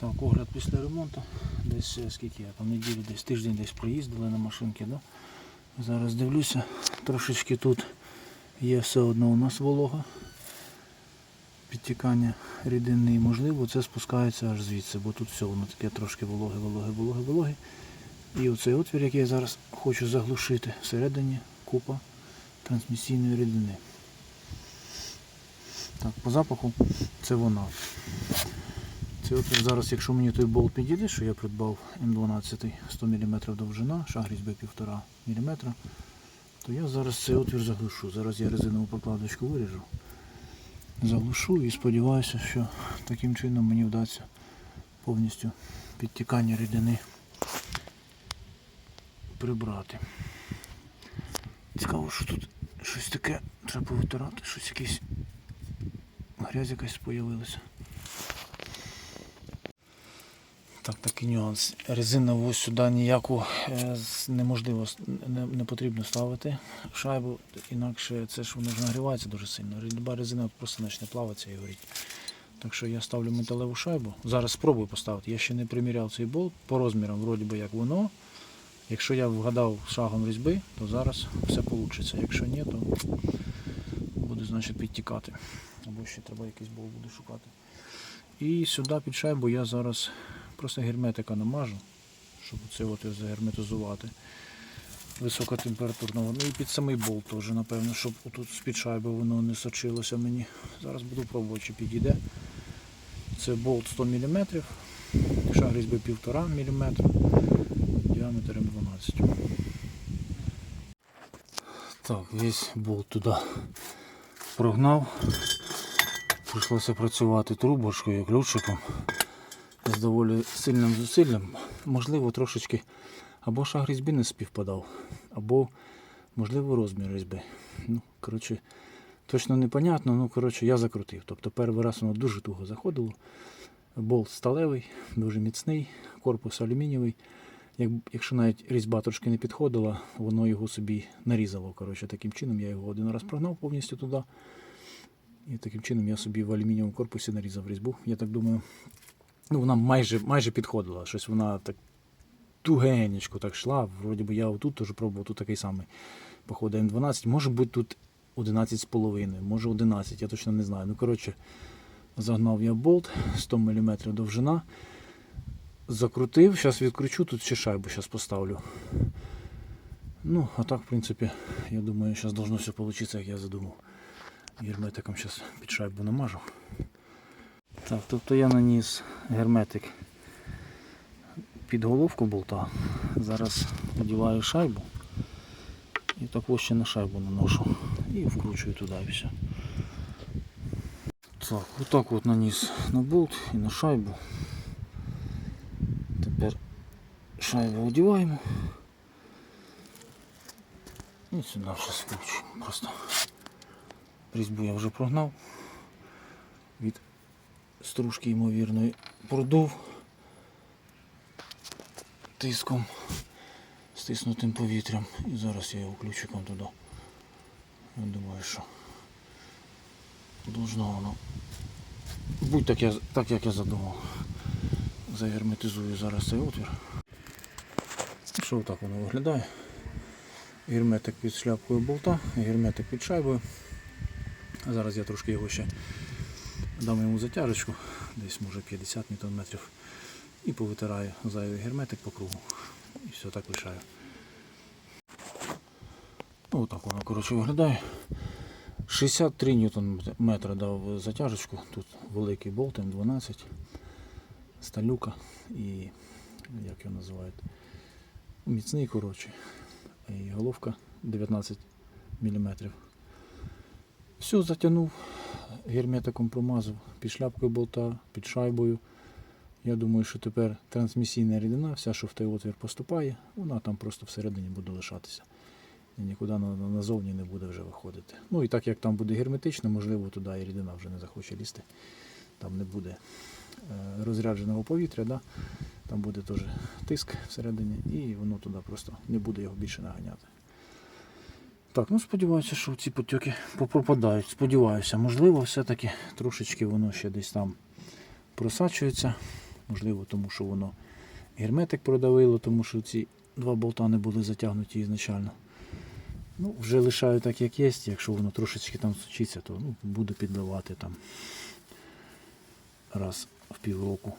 Так, огляд після ремонту. Десь е, скільки я там неділю, десь тиждень десь проїздили на машинки. Да? Зараз дивлюся, трошечки тут є все одно у нас волога. Підтікання рідини і можливо це спускається аж звідси, бо тут все воно таке трошки вологе, вологе, вологе, вологе. І оцей отвір, який я зараз хочу заглушити, всередині купа трансмісійної рідини. Так, по запаху це вона. Це от зараз, якщо мені той болт підійде, що я придбав М12 100 мм довжина, шаг різьби 1,5 мм, то я зараз цей отвір заглушу. Зараз я резинову прокладочку виріжу, заглушу і сподіваюся, що таким чином мені вдасться повністю підтікання рідини прибрати. Цікаво, що тут щось таке треба повитирати, щось якесь грязь якась з'явилася. Так, такий нюанс. Резинову сюди ніяку е, неможливо, не, не потрібно ставити шайбу, інакше це ж воно ж нагрівається дуже сильно. Люба резина просто почне плаватися і горіть. Так що я ставлю металеву шайбу. Зараз спробую поставити. Я ще не приміряв цей болт. По розмірам, вроді би як воно. Якщо я вгадав шагом різьби, то зараз все вийде. Якщо ні, то буде значить підтікати. Або ще треба якийсь болт буде шукати. І сюди під шайбу я зараз просто герметика намажу, щоб це от загерметизувати. Високотемпературного. Ну і під самий болт теж, напевно, щоб тут з-під шайби воно не сочилося мені. Зараз буду пробувати, чи підійде. Це болт 100 мм, шаг різьби 1,5 мм, діаметр М12. Так, весь болт туди прогнав. Прийшлося працювати трубочкою, ключиком з доволі сильним зусиллям. Можливо, трошечки або шаг різьби не співпадав, або, можливо, розмір різьби. Ну, коротше, точно непонятно, ну, коротше, я закрутив. Тобто перший раз воно дуже туго заходило. Болт сталевий, дуже міцний, корпус алюмінієвий. Як, якщо навіть різьба трошки не підходила, воно його собі нарізало. Коротше, таким чином я його один раз прогнав повністю туди. І таким чином я собі в алюмінієвому корпусі нарізав різьбу. Я так думаю, ну, вона майже, майже підходила. Щось вона так тугенечко так йшла. Вроді би я отут теж пробував, тут такий самий, походу, М12. Може бути тут 11,5, може 11, я точно не знаю. Ну, коротше, загнав я болт 100 мм довжина. Закрутив, зараз відкручу, тут ще шайбу зараз поставлю. Ну, а так, в принципі, я думаю, зараз должно все вийти, як я задумав. Герметиком зараз під шайбу намажу. Так, тобто я наніс герметик під головку болта. Зараз одіваю шайбу і також ще на шайбу наношу і вкручую туди і все. Так, отак от наніс на болт і на шайбу. Тепер шайбу одіваємо. І сюди зараз вкручуємо просто. Різьбу я вже прогнав від стружки ймовірної продув тиском, стиснутим повітрям. І зараз я його ключиком туди. Я думаю, що должно воно будь так, я, так як я задумав. Загерметизую зараз цей отвір. Що так воно виглядає? Герметик під шляпкою болта, герметик під шайбою. Зараз я трошки його ще дам йому затяжечку, десь може 50 Нм, і повитираю зайвий герметик по кругу. І все так лишаю. Ну, отак воно коротше виглядає. 63 ньютон дав затяжечку. Тут великий болт М12, сталюка і як його називають? Міцний коротше. І головка 19 мм. Все затягнув, герметиком промазав під шляпкою болта, під шайбою. Я думаю, що тепер трансмісійна рідина, вся, що в той отвір поступає, вона там просто всередині буде лишатися. І нікуди на- на- назовні не буде вже виходити. Ну і так як там буде герметично, можливо, туди і рідина вже не захоче лізти. Там не буде е, розрядженого повітря, да? там буде теж тиск всередині, і воно туди просто не буде його більше наганяти. Так, ну сподіваюся, що ці потьоки попропадають. Сподіваюся, можливо, все-таки трошечки воно ще десь там просачується. Можливо, тому що воно герметик продавило, тому що ці два болта не були затягнуті ізначально. Ну, вже лишаю так, як є. Якщо воно трошечки там сучиться, то ну, буду підливати там раз в півроку.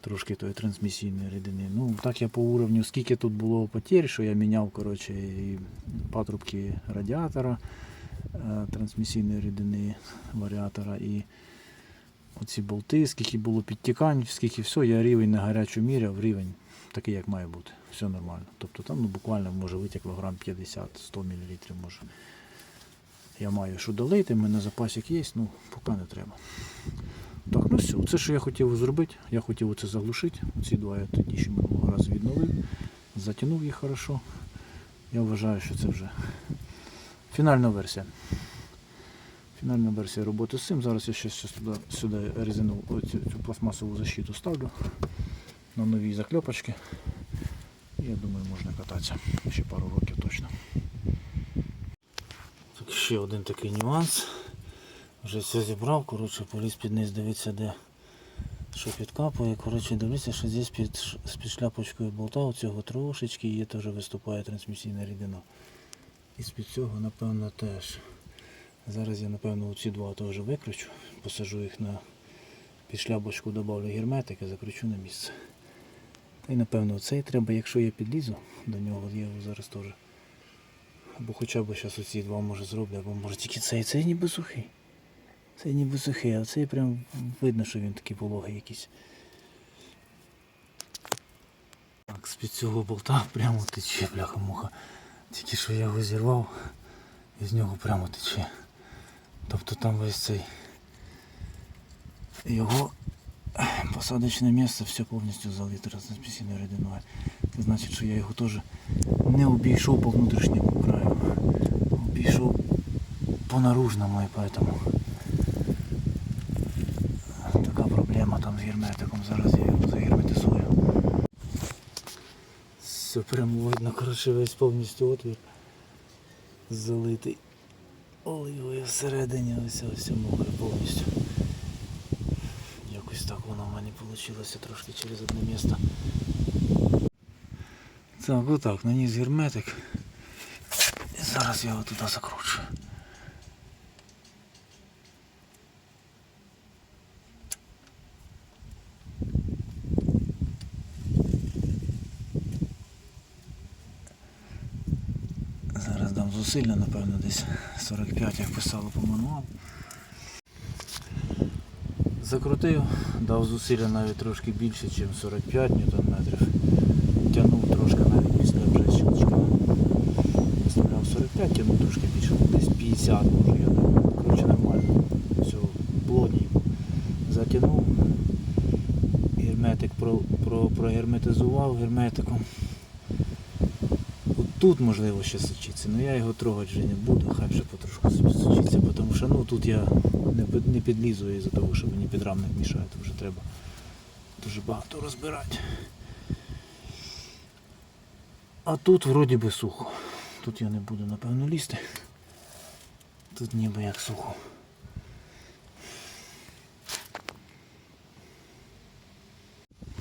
Трошки тої трансмісійної рідини. Ну, так я по уровню, скільки тут було потерь, що я міняв коротше, і патрубки радіатора е, трансмісійної рідини варіатора і оці болти, скільки було підтікань, скільки все, я рівень на гарячу міряв, рівень такий, як має бути. Все нормально. Тобто там ну, буквально може витекло грам 50-100 мл може. Я маю що долити, в мене запасик є, ну поки не треба. Так, ну все, це що я хотів зробити. Я хотів це заглушити. Ці два я тоді ще минулого разу відновив, затягнув їх хорошо. Я вважаю, що це вже фінальна версія. Фінальна версія роботи з цим. Зараз я ще щас туди, сюди резину, оцю, цю пластмасову защиту ставлю на нові закльопочки. Я думаю, можна кататися ще пару років точно. Так, ще один такий нюанс. Вже все зібрав, коротше, поліз під низ дивитися, де що підкапує. Коротше, дивлюся, що здесь під, під шляпочкою болта у цього трошечки є, теж виступає трансмісійна рідина. І з-під цього, напевно, теж. Зараз я, напевно, ці два теж викручу, посажу їх на під шляпочку, додавлю герметик і закручу на місце. Й напевно цей треба, якщо я підлізу до нього, я його зараз теж. Або хоча б зараз оці два може зроблю, або може тільки цей, цей ніби сухий. Цей ніби сухий, а цей прям видно, що він такий вологий якийсь. Так, з-під цього болта прямо тече, бляха-муха. Тільки що я його зірвав, і з нього прямо тече. Тобто там весь цей його посадочне місце все повністю залите трансмісійною рідиною. Це значить, що я його теж не обійшов по внутрішньому краю. Обійшов по наружному і поэтому така там з герметиком. Зараз я його загерметизую. Все прямо видно, коротше, весь повністю отвір залитий оливою всередині, ось ось мокре повністю. Якось так воно в мене вийшло трошки через одне місце. Так, отак, наніс герметик. І зараз я його туди закручу. Зараз дам зусилля, напевно, десь 45, як писало по мануалу. Закрутив, дав зусилля навіть трошки більше, ніж 45 ньютон метрів. Тягнув трошки навіть після вже щелчка. Виставляв 45, тягнув трошки більше, десь 50 може я. Коротше нормально. Все, плотненько. Затягнув. Герметик про, про, прогерметизував герметиком. Тут можливо ще сочиться, але я його трогати вже не буду, хай вже потрошку сочиться, тому що ну, тут я не, не підлізу із-за того, що мені підрамник мішає, то вже треба дуже багато розбирати. А тут вроді би сухо. Тут я не буду напевно лізти. Тут ніби як сухо.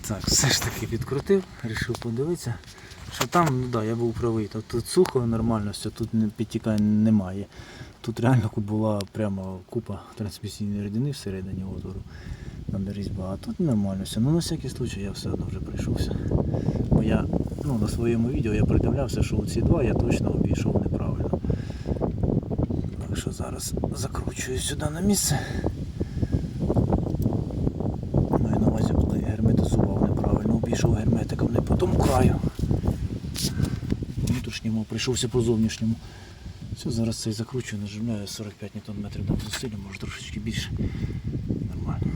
Так, все ж таки відкрутив, вирішив подивитися, що там, ну да, я був правий. Тут, тут сухо, нормально, все, тут підтікань немає. Тут реально була прямо купа трансмісійної рідини всередині отвору на різьба, а тут нормально все. Ну на всякий случай я все одно вже прийшовся. Бо я ну, на своєму відео я придивлявся, що ці два я точно обійшов неправильно. Так що зараз закручую сюди на місце. Маю на увазі, коли герметизував неправильно, обійшов герметиком не по тому краю. Внутрішньому прийшовся по зовнішньому. Все, зараз цей закручую, нажимляю 45 Нм дам зусилля, може трошечки більше.